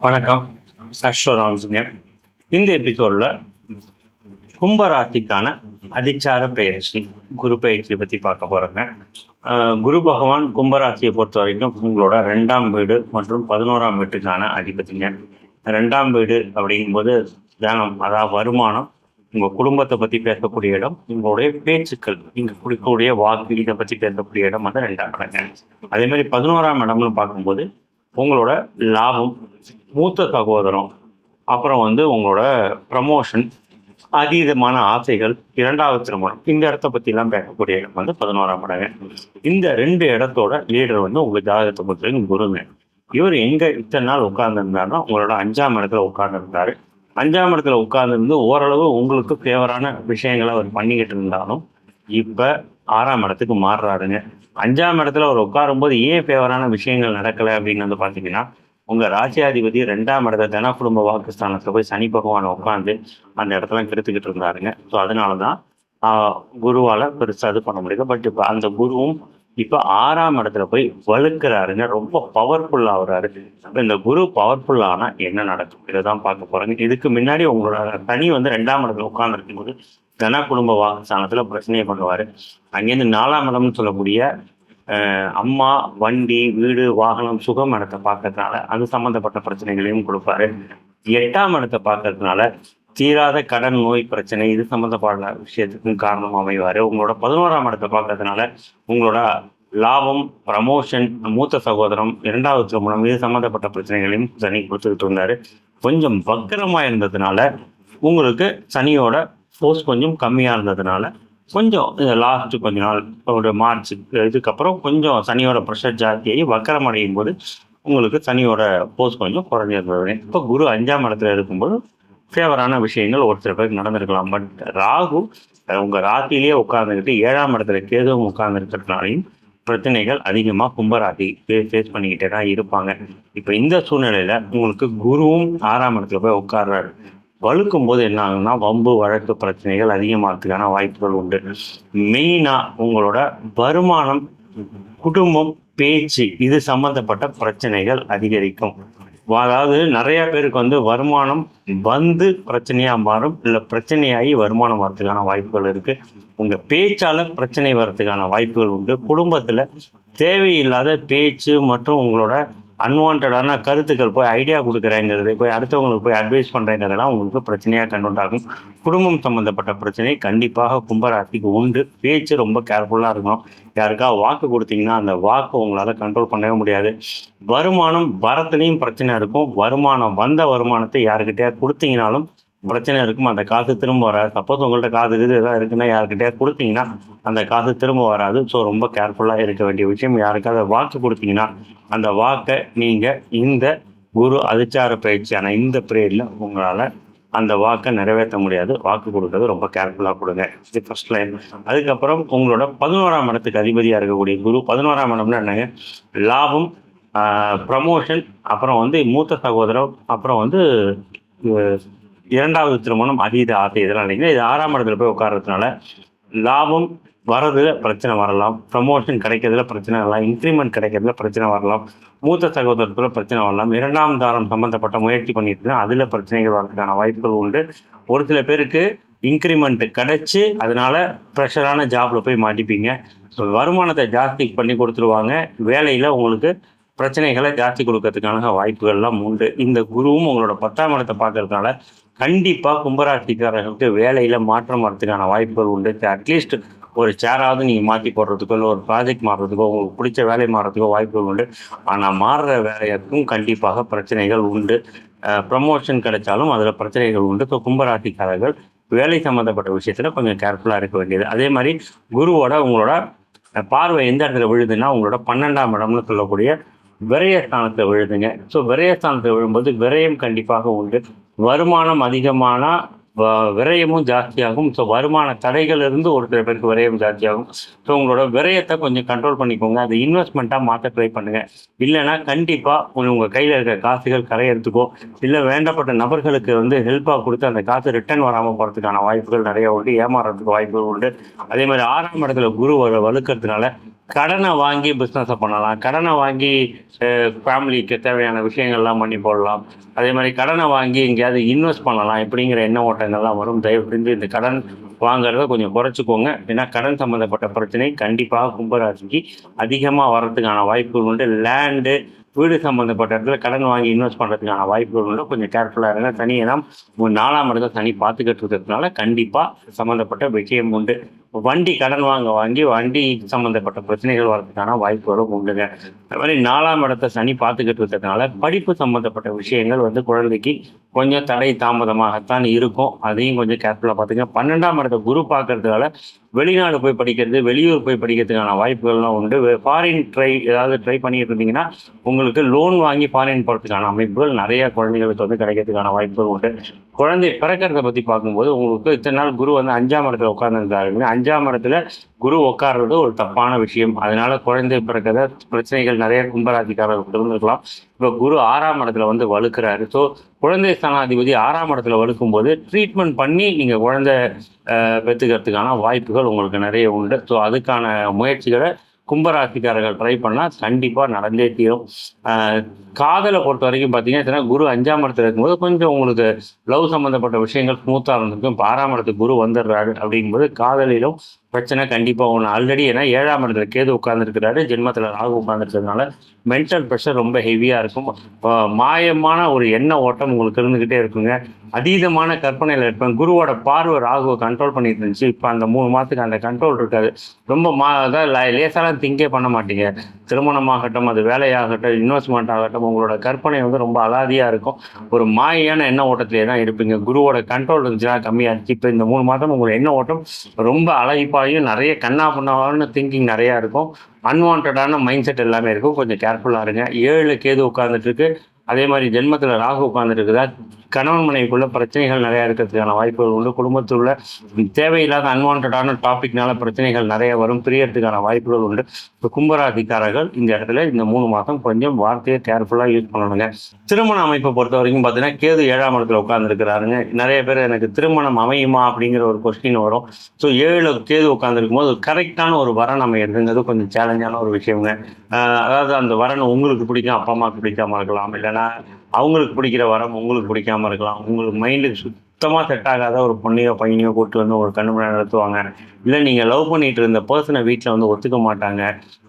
வணக்கம். அஸ்வராம்சுங்க இந்த எபிசோடில் கும்பராசிக்கான அதிச்சார பயிற்சி குரு பெயர்ச்சி பற்றி பார்க்க போகிறேங்க குரு பகவான் கும்பராசியை பொறுத்த வரைக்கும் உங்களோட ரெண்டாம் வீடு மற்றும் பதினோராம் வீட்டுக்கான அதிபதிங்க. ரெண்டாம் வீடு அப்படிங்கும்போது தனம் அதாவது வருமானம் உங்கள் குடும்பத்தை பற்றி பேசக்கூடிய இடம் உங்களுடைய பேச்சுக்கள் இங்கே கொடுக்கக்கூடிய வாக்கு இதை பற்றி பேசக்கூடிய இடம் வந்து ரெண்டாம் இடங்க. அதே மாதிரி பதினோராம் இடம்னு பார்க்கும்போது உங்களோட லாபம் மூத்த சகோதரம் அப்புறம் வந்து உங்களோட ப்ரமோஷன் அதீதமான ஆசைகள் இரண்டாவது திருமணம் இந்த இடத்த பற்றிலாம் பேசக்கூடிய இடம் வந்து பதினோராம் இடங்க இந்த ரெண்டு இடத்தோட லீடர் வந்து உங்கள் ஜாதகத்தை பொறுத்தவரைக்கும் குருங்க இவர் எங்கே இத்தனை நாள் உட்கார்ந்துருந்தாருன்னா உங்களோட அஞ்சாம் இடத்துல உட்கார்ந்துருந்தாரு. அஞ்சாம் இடத்துல உட்கார்ந்துருந்து ஓரளவு உங்களுக்கு ஃபேவரான விஷயங்களை அவர் பண்ணிக்கிட்டு இருந்தாலும் இப்போ ஆறாம் இடத்துக்கு மாறுறாருங்க. அஞ்சாம் இடத்துல அவர் உட்காரும்போது ஏன் ஃபேவரான விஷயங்கள் நடக்கலை அப்படின்னு வந்து பார்த்தீங்கன்னா உங்கள் ராஜ்யாதிபதி ரெண்டாம் இடத்த தன குடும்ப வாக்குஸ்தானத்தில் போய் சனி பகவான் உட்காந்து அந்த இடத்துல கெடுத்துக்கிட்டு இருந்தாருங்க. ஸோ அதனால தான் குருவால் பெருசாக இது பண்ண முடியுது பட் இப்போ அந்த குருவும் இப்போ ஆறாம் இடத்துல போய் வலுக்கிறாருங்க. ரொம்ப பவர்ஃபுல் ஆகுறாரு. இந்த குரு பவர்ஃபுல் ஆனால் என்ன நடக்கும்? இதை தான் பார்க்க போகிறாங்க இதுக்கு முன்னாடி உங்களோட தனி வந்து ரெண்டாம் இடத்துல உட்காந்துருக்கும் போது தன குடும்ப வாக்குஸ்தானத்தில் பிரச்சனையை பண்ணுவார் அங்கேருந்து நாலாம் இடம்னு சொல்லக்கூடிய அம்மா வண்டி வீடு வாகனம் சுகம் இடத்தை பார்க்கறதுனால அது சம்மந்தப்பட்ட பிரச்சனைகளையும் கொடுப்பாரு. எட்டாம் இடத்தை பார்க்கறதுனால தீராத கடன் நோய் பிரச்சனை இது சம்மந்தப்பட்ட விஷயத்துக்கும் காரணம் அமைவார். உங்களோட பதினோராம் இடத்தை பார்க்கறதுனால உங்களோட லாபம் ப்ரமோஷன் மூத்த சகோதரம் இரண்டாவது திருமணம் இது சம்மந்தப்பட்ட பிரச்சனைகளையும் சனி கொடுத்துக்கிட்டு இருந்தார். கொஞ்சம் வக்கரமாக இருந்ததுனால உங்களுக்கு சனியோட ஃபோர்ஸ் கொஞ்சம் கம்மியாக இருந்ததுனால கொஞ்சம் லாஸ்ட் கொஞ்ச நாள் ஒரு மார்ச் இதுக்கப்புறம் கொஞ்சம் சனியோட ப்ரெஷர் ஜாஸ்தியாகி வக்கரம் அடையும் போது உங்களுக்கு சனியோட போஸ் கொஞ்சம் குறைஞ்சிருந்தது. இப்போ குரு அஞ்சாம் இடத்துல இருக்கும்போது ஃபேவரான விஷயங்கள் ஒரு சில பேருக்கு நடந்திருக்கலாம். பட் ராகு உங்கள் ராத்திலேயே உட்கார்ந்துக்கிட்டு ஏழாம் இடத்துல கேதுவும் உட்கார்ந்துருக்கிறதுனாலையும் பிரச்சனைகள் அதிகமாக கும்பராசி ஃபேஸ் பண்ணிக்கிட்டே தான் இருப்பாங்க. இப்போ இந்த சூழ்நிலையில் உங்களுக்கு குருவும் ஆறாம் இடத்துல போய் உட்கார்றாரு. வழுக்கும் போது என்ன ஆகுதுன்னா வம்பு வழக்கு பிரச்சனைகள் அதிகமாகிறதுக்கான வாய்ப்புகள் உண்டு. மெயினாக உங்களோட வருமானம் குடும்பம் பேச்சு இது சம்பந்தப்பட்ட பிரச்சனைகள் அதிகரிக்கும். அதாவது நிறைய பேருக்கு வந்து வருமானம் வந்து பிரச்சனையாக மாறும் இல்லை பிரச்சனையாகி வருமானம் வரதுக்கான வாய்ப்புகள் இருக்கு. உங்க பேச்சால பிரச்சனை வர்றதுக்கான வாய்ப்புகள் உண்டு. குடும்பத்துல தேவையில்லாத பேச்சு மற்றும் உங்களோட அன்வான்டான கருத்துக்கள் போய் ஐடியா கொடுக்குறேங்கிறது போய் அடுத்தவங்களுக்கு போய் அட்வைஸ் பண்ணுறேங்கிறதெல்லாம் உங்களுக்கு பிரச்சனையாக கண்டுண்டாகும். குடும்பம் சம்மந்தப்பட்ட பிரச்சனை கண்டிப்பாக கும்பராசிக்கு உண்டு. பேச்சு ரொம்ப கேர்ஃபுல்லாக இருக்கணும். யாருக்கா வாக்கு கொடுத்தீங்கன்னா அந்த வாக்கை உங்களால் கண்ட்ரோல் பண்ணவே முடியாது. வருமானம் வரத்துலேயும் பிரச்சனை இருக்கும். வருமானம் வந்த வருமானத்தை யாருக்கிட்டே கொடுத்தீங்கனாலும் பிரச்சனை இருக்கும்? அந்த காசு திரும்ப வராது. சப்போஸ் உங்கள்ட்ட காசு இது எதாவது இருக்குன்னா யாருக்கிட்டே கொடுத்தீங்கன்னா அந்த காசு திரும்ப வராது. ஸோ ரொம்ப கேர்ஃபுல்லாக இருக்க வேண்டிய விஷயம். யாருக்காவது வாக்கு கொடுத்தீங்கன்னா அந்த வாக்கை நீங்கள் இந்த குரு அதிச்சார பயிற்சியான இந்த பீரியடில் உங்களால் அந்த வாக்கை நிறைவேற்ற முடியாது. வாக்கு கொடுக்கறது ரொம்ப கேர்ஃபுல்லாக கொடுங்க. இது ஃபர்ஸ்ட் லைன் அதுக்கப்புறம் உங்களோட பதினோராம் இடத்துக்கு அதிபதியாக இருக்கக்கூடிய குரு பதினோராம் இடம்னா என்னங்க லாபம் ப்ரமோஷன் அப்புறம் வந்து மூத்த சகோதரம் அப்புறம் வந்து இரண்டாவது திருமணம் அதீத ஆசை இதெல்லாம் இல்லைங்களா? இது ஆறாம் இடத்துல போய் உட்கார்றதுனால லாபம் வரதுல பிரச்சனை வரலாம். ப்ரமோஷன் கிடைக்கிறதுல பிரச்சனை வரலாம். இன்க்ரிமெண்ட் கிடைக்கிறதுல பிரச்சனை வரலாம். மூத்த சகோதரத்துல பிரச்சனை வரலாம். இரண்டாம் தாரம் சம்பந்தப்பட்ட முயற்சி பண்ணிட்டு இருந்தா அதுல பிரச்சனைகள் வரதுக்கான வாய்ப்புகள் உண்டு. ஒரு சில பேருக்கு இன்க்ரிமெண்ட் கிடைச்சி அதனால ப்ரெஷரான ஜாப்ல போய் மாட்டிப்பீங்க. வருமானத்தை ஜாஸ்தி பண்ணி கொடுத்துருவாங்க. வேலையில உங்களுக்கு பிரச்சனைகளை ஜாஸ்தி கொடுக்கறதுக்கான வாய்ப்புகள்லாம் உண்டு. இந்த குருவும் உங்களோட பத்தாம் இடத்தை பார்க்கறதுனால கண்டிப்பாக கும்பராசிக்காரர்களுக்கு வேலையில் மாற்றம் வரதுக்கான வாய்ப்புகள் உண்டு. அட்லீஸ்ட் ஒரு சேராவது நீங்கள் மாற்றி போடுறதுக்கோ இல்லை ஒரு ப்ராஜெக்ட் மாறுறதுக்கோ உங்களுக்கு பிடிச்ச வேலை மாறுறதுக்கோ வாய்ப்புகள் உண்டு. ஆனால் மாறுற வேலையாக்கும் கண்டிப்பாக பிரச்சனைகள் உண்டு. ப்ரமோஷன் கிடைச்சாலும் அதில் பிரச்சனைகள் உண்டு. ஸோ கும்பராசிக்காரர்கள் வேலை சம்மந்தப்பட்ட விஷயத்தில் கொஞ்சம் கேர்ஃபுல்லாக இருக்க வேண்டியது. அதே மாதிரி குருவோட உங்களோட பார்வை எந்த இடத்துல விழுதுன்னா உங்களோட பன்னெண்டாம் இடம்னு சொல்லக்கூடிய விரயஸ்தானத்தில் விழுதுங்க. ஸோ விரயஸ்தானத்தில் விழும்போது விரயம் கண்டிப்பாக உண்டு. வருமானம் அதிகமான வ- விரயமும் ஜாஸ்தியாகும். ஸோ வருமான தடைகள் இருந்து ஒரு சில பேருக்கு விரயம் ஜாஸ்தியாகும். ஸோ உங்களோட விரயத்தை கொஞ்சம் கண்ட்ரோல் பண்ணிக்கோங்க. அதை இன்வெஸ்ட்மெண்ட்டாக மாற்ற ட்ரை பண்ணுங்கள் இல்லைன்னா கண்டிப்பாக உங்கள் கையில் இருக்கிற காசுகள் கரையிறதுக்கோ இல்லை வேண்டப்பட்ட நபர்களுக்கு வந்து ஹெல்ப்பாக கொடுத்து அந்த காசு ரிட்டர்ன் வராமல் போகிறதுக்கான வாய்ப்புகள் நிறைய உண்டு. ஏமாறுறதுக்கு வாய்ப்புகள் உண்டு. அதே மாதிரி ஆறாம் இடத்துல குரு வலுக்கிறதுனால கடனை வாங்கி பிஸ்னஸை பண்ணலாம். கடனை வாங்கி ஃபேமிலிக்கு தேவையான விஷயங்கள்லாம் பண்ணி போடலாம். அதே மாதிரி கடனை வாங்கி எங்கேயாவது இன்வெஸ்ட் பண்ணலாம். இப்படிங்கிற எண்ண ஓட்டங்கள்லாம் வரும். தயவு செஞ்சு இந்த கடன் வாங்குறத கொஞ்சம் குறைச்சிக்கோங்க. ஏன்னா கடன் சம்மந்தப்பட்ட பிரச்சனை கண்டிப்பாக கும்பராசிக்கு அதிகமாக வர்றதுக்கான வாய்ப்புகள் உண்டு. லேண்டு வீடு சம்மந்தப்பட்ட இடத்துல கடன் வாங்கி இன்வெஸ்ட் பண்ணுறதுக்கான வாய்ப்புகள் உண்டு. கொஞ்சம் கேர்ஃபுல்லாக இருங்க. சனி ஏன்னா நாலாம் இடத்துல சனி பார்த்துக்கிட்டு இருக்கிறதுனால கண்டிப்பாக சம்மந்தப்பட்ட விஷயம் உண்டு. வண்டி கடன் வாங்க வாங்கி வண்டி சம்மந்தப்பட்ட பிரச்சனைகள் வர்றதுக்கான வாய்ப்புகளும் உண்டுங்க. அது மாதிரி நாலாம் இடத்த சனி பார்த்துக்கிட்டு இருக்கிறதுனால படிப்பு சம்மந்தப்பட்ட விஷயங்கள் வந்து குழந்தைக்கு கொஞ்சம் தடை தாமதமாகத்தான் இருக்கும். அதையும் கொஞ்சம் கேர்ஃபுல்லாக பார்த்துங்க. பன்னெண்டாம் இடத்த குரு பார்க்கறதுனால வெளிநாடு போய் படிக்கிறது வெளியூர் போய் படிக்கிறதுக்கான வாய்ப்புகள்லாம் உண்டு. ஃபாரின் ட்ரை ஏதாவது ட்ரை பண்ணிட்டு இருந்தீங்கன்னா உங்களுக்கு லோன் வாங்கி ஃபாரின் போகிறதுக்கான அமைப்புகள் நிறைய குழந்தைகளுக்கு வந்து கிடைக்கிறதுக்கான வாய்ப்புகள் உண்டு. குழந்தை பிறக்கிறத பற்றி பார்க்கும்போது உங்களுக்கு இத்தனை நாள் குரு வந்து அஞ்சாம் இடத்துல உட்காந்துருந்தாருங்க அஞ்சாம் இடத்துல குரு உட்கார்றது ஒரு தப்பான விஷயம். அதனால குழந்தை பிறக்கிறத பிரச்சனைகள் நிறைய கும்பராசிக்காரர்கள் இருந்திருக்கலாம் இப்போ குரு ஆறாம் இடத்துல வந்து வலுக்கிறாரு. ஸோ குழந்தை ஸ்தானாதிபதி ஆறாம் இடத்துல வலுக்கும் போது ட்ரீட்மெண்ட் பண்ணி நீங்கள் குழந்தை பெற்றுக்கிறதுக்கான வாய்ப்புகள் உங்களுக்கு நிறைய உண்டு. ஸோ அதுக்கான முயற்சிகளை கும்பராசிக்காரர்கள் ட்ரை பண்ணால் கண்டிப்பாக நடந்தே தீரும். காதலை பொறுத்த வரைக்கும் பார்த்தீங்கன்னா குரு அஞ்சாம் இடத்துல இருக்கும்போது கொஞ்சம் உங்களுக்கு லவ் சம்மந்தப்பட்ட விஷயங்கள் ஸ்மூத்தாக இருந்திருக்கும். இப்போ ஆறாம் இடத்துக்கு குரு வந்துடுறாரு அப்படிங்கும்போது காதலிலும் பிரச்சனை கண்டிப்பாக ஒன்று ஆல்ரெடி ஏன்னா ஏழாம் இடத்துல கேது உட்காந்துருக்கிறாரு ஜென்மத்தில் ராகு உட்காந்துருக்கிறதுனால மென்டல் ப்ரெஷர் ரொம்ப ஹெவியாக இருக்கும். மாயமான ஒரு எண்ண ஓட்டம் உங்களுக்கு இருந்துக்கிட்டே இருக்குங்க. அதீதமான கற்பனையில் இருப்பேன். குருவோட பார்வை ராகுவை கண்ட்ரோல் பண்ணிட்டு இருந்துச்சு. இப்போ அந்த மூணு மாதத்துக்கு அந்த கண்ட்ரோல் இருக்காது. ரொம்ப மா அதான் லேசாலாம் திங்கே பண்ண மாட்டீங்க. திருமணமாகட்டும் அது வேலையாகட்டும் இன்வெஸ்ட்மெண்ட் ஆகட்டும் உங்களோட கற்பனை வந்து ரொம்ப அலாதியாக இருக்கும். ஒரு மாயான எண்ண ஓட்டத்திலே தான் இருப்பீங்க. குருவோட கண்ட்ரோல் இருந்துச்சுன்னா கம்மியாக இருந்துச்சு இப்போ இந்த மூணு மாதம் உங்களோட எண்ண ஓட்டம் ரொம்ப அழகிப்பாக அழகிப்பாயும் நிறைய கண்ணா பண்ணான்னு திங்கிங் நிறையா இருக்கும். அன்வான்டான மைண்ட் செட் எல்லாமே இருக்கும். கொஞ்சம் கேர்ஃபுல்லாக இருங்க. ஏழு கேது உட்காந்துட்டு இருக்கு. அதே மாதிரி ஜென்மத்தில் ராகு உட்காந்துட்டு கணவன் மனைவிக்குள்ள பிரச்சனைகள் நிறையா இருக்கிறதுக்கான வாய்ப்புகள் உண்டு. குடும்பத்தில் உள்ள தேவையில்லாத அன்வான்டான டாபிக்னால பிரச்சனைகள் நிறைய வரும். பிரியறதுக்கான வாய்ப்புகள் உண்டு. இப்போ கும்பராசிக்காரர்கள் இந்த இடத்துல இந்த மூணு மாதம் கொஞ்சம் வார்த்தையை கேர்ஃபுல்லாக யூஸ் பண்ணணுங்க. திருமண அமைப்பை பொறுத்த வரைக்கும் பார்த்தீங்கன்னா கேது ஏழாம் இடத்துல உட்காந்துருக்கிறாருங்க நிறைய பேர் எனக்கு திருமணம் அமையுமா அப்படிங்கிற ஒரு கொஸ்டின் வரும். ஸோ ஏழு கேது உட்காந்துருக்கும் போது கரெக்டான ஒரு வரன் அமையிறதுங்கிறது கொஞ்சம் சேலஞ்சான ஒரு விஷயங்க. அதாவது அந்த வரன் உங்களுக்கு பிடிக்கும் அப்பா அம்மாவுக்கு பிடிக்காம இருக்கலாம் இல்லைன்னா அவங்களுக்கு பிடிக்கிற வரம் உங்களுக்கு பிடிக்காம இருக்கலாம். உங்களுக்கு மைண்டுக்கு சுத்தமாக செட் ஆகாத ஒரு பொண்ணையோ பையனையோ கூட்டு வந்து ஒரு கண்ணு முன்னாடி நடத்துவாங்க. இல்லை நீங்கள் லவ் பண்ணிட்டு இருந்த பர்சனை வீட்டில் வந்து ஒத்துக்க மாட்டாங்க.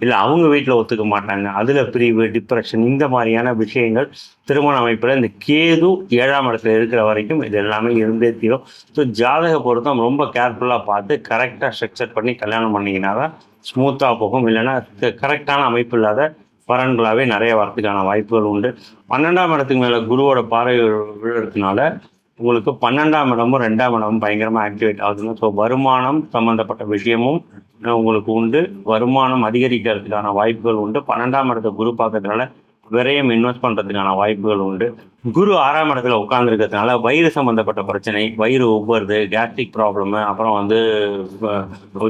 இல்லை அவங்க வீட்டில் ஒத்துக்க மாட்டாங்க. அதில் பிரிவு டிப்ரெஷன் இந்த மாதிரியான விஷயங்கள் திருமண அமைப்பில் இந்த கேது ஏழாம் இடத்துல இருக்கிற வரைக்கும் இது எல்லாமே இருந்தே தீரும். ஸோ ஜாதக பொருத்தம் ரொம்ப கேர்ஃபுல்லாக பார்த்து கரெக்டாக ஸ்ட்ரக்சர் பண்ணி கல்யாணம் பண்ணிங்கன்னா தான் ஸ்மூத்தாக போகும். இல்லைன்னா கரெக்டான அமைப்பு இல்லாத பலன்களாகவே நிறைய வரதுக்கான வாய்ப்புகள் உண்டு. பன்னெண்டாம் இடத்துக்கு மேலே குருவோட பார்வை விழுறதுனால உங்களுக்கு பன்னெண்டாம் இடமும் ரெண்டாம் இடமும் பயங்கரமாக ஆக்டிவேட் ஆகுதுங்க. ஸோ வருமானம் சம்மந்தப்பட்ட விஷயமும் உங்களுக்கு உண்டு. வருமானம் அதிகரிக்கிறதுக்கான வாய்ப்புகள் உண்டு. பன்னெண்டாம் இடத்தை குரு பார்க்கறதுனால விரையும் இன்வெஸ்ட் பண்ணுறதுக்கான வாய்ப்புகள் உண்டு. குரு ஆறாம் இடத்துல உட்காந்துருக்கிறதுனால வயிறு சம்மந்தப்பட்ட பிரச்சனை வயிறு உப்புறது கேஸ்ட்ரிக் ப்ராப்ளமு அப்புறம் வந்து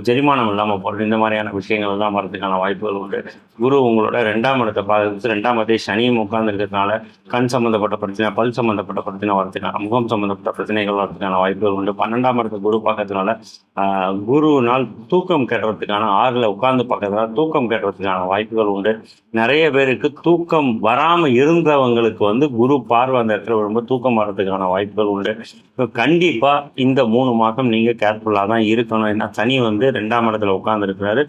ஜெரிமானம் இல்லாமல் போகிறது இந்த மாதிரியான விஷயங்கள் தான் வரதுக்கான வாய்ப்புகள் உண்டு. குரு உங்களோட ரெண்டாம் இடத்தை பார்த்து ரெண்டாம் இடத்தை சனியும் உட்காந்துருக்கிறதுனால கண் சம்மந்தப்பட்ட பிரச்சனை பல் சம்மந்தப்பட்ட பிரச்சனை வரதுக்கான முகம் சம்மந்தப்பட்ட பிரச்சனைகள் வரதுக்கான வாய்ப்புகள் உண்டு. பன்னெண்டாம் இடத்தை குரு பார்க்கறதுனால குருனால் குருவினால் தூக்கம் கெட்டுறதுக்கான ஆறில் உட்கார்ந்து பார்க்கறதுனால தூக்கம் கெட்டுறதுக்கான வாய்ப்புகள் உண்டு. நிறைய பேருக்கு தூக்கம் வராமல் இருந்தவங்களுக்கு வந்து குரு பா பார்வை அந்த இடத்துல வரும்போது தூக்கம் வர்றதுக்கான வாய்ப்புகள் உண்டு. இப்போ கண்டிப்பாக இந்த மூணு மாதம் நீங்கள் கேர்ஃபுல்லாக தான் இருக்கணும். ஏன்னா சனி வந்து ரெண்டாம் இடத்துல உட்காந்துருக்கிறாரு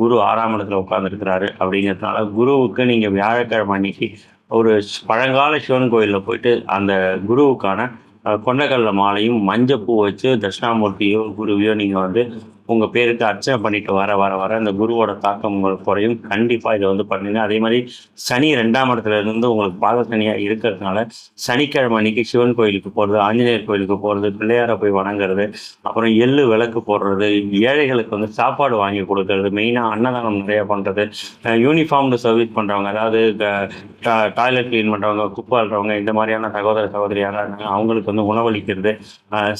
குரு ஆறாம் இடத்துல உட்காந்துருக்கிறாரு அப்படிங்கிறதுனால குருவுக்கு நீங்கள் வியாழக்கிழமை அன்னைக்கு ஒரு பழங்கால சிவன் கோயிலில் போயிட்டு அந்த குருவுக்கான கொண்டக்கடல மாலையும் மஞ்சள் பூ வச்சு தட்சிணாமூர்த்தியோ குருவியோ நீங்கள் வந்து உங்கள் பேருக்கு அர்ச்சனை பண்ணிட்டு வர வர வர அந்த குருவோட தாக்கம் உங்களுக்கு குறையும். கண்டிப்பாக இதை வந்து பண்ணுங்க. அதே மாதிரி சனி ரெண்டாம் இடத்துல இருந்து உங்களுக்கு பாத சனியாக இருக்கிறதுனால சனிக்கிழமை அன்னைக்கு சிவன் கோயிலுக்கு போகிறது ஆஞ்சநேயர் கோயிலுக்கு போகிறது பிள்ளையாரை போய் வணங்குறது அப்புறம் எள்ளு விளக்கு போடுறது ஏழைகளுக்கு வந்து சாப்பாடு வாங்கி கொடுக்கறது மெயினாக அன்னதானம் நிறையா பண்ணுறது யூனிஃபார்ம்டு சர்வீஸ் பண்ணுறவங்க அதாவது டாய்லெட் க்ளீன் பண்ணுறவங்க குப்பை இந்த மாதிரியான சகோதர சகோதரியாக இருந்தாங்க அவங்களுக்கு வந்து உணவளிக்கிறது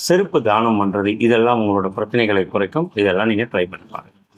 செருப்பு தானம் பண்ணுறது இதெல்லாம் உங்களோட பிரச்சனைகளை குறைக்கும். இதெல்லாம் நீங்கள் ட்ரை பண்ணி பாருங்க.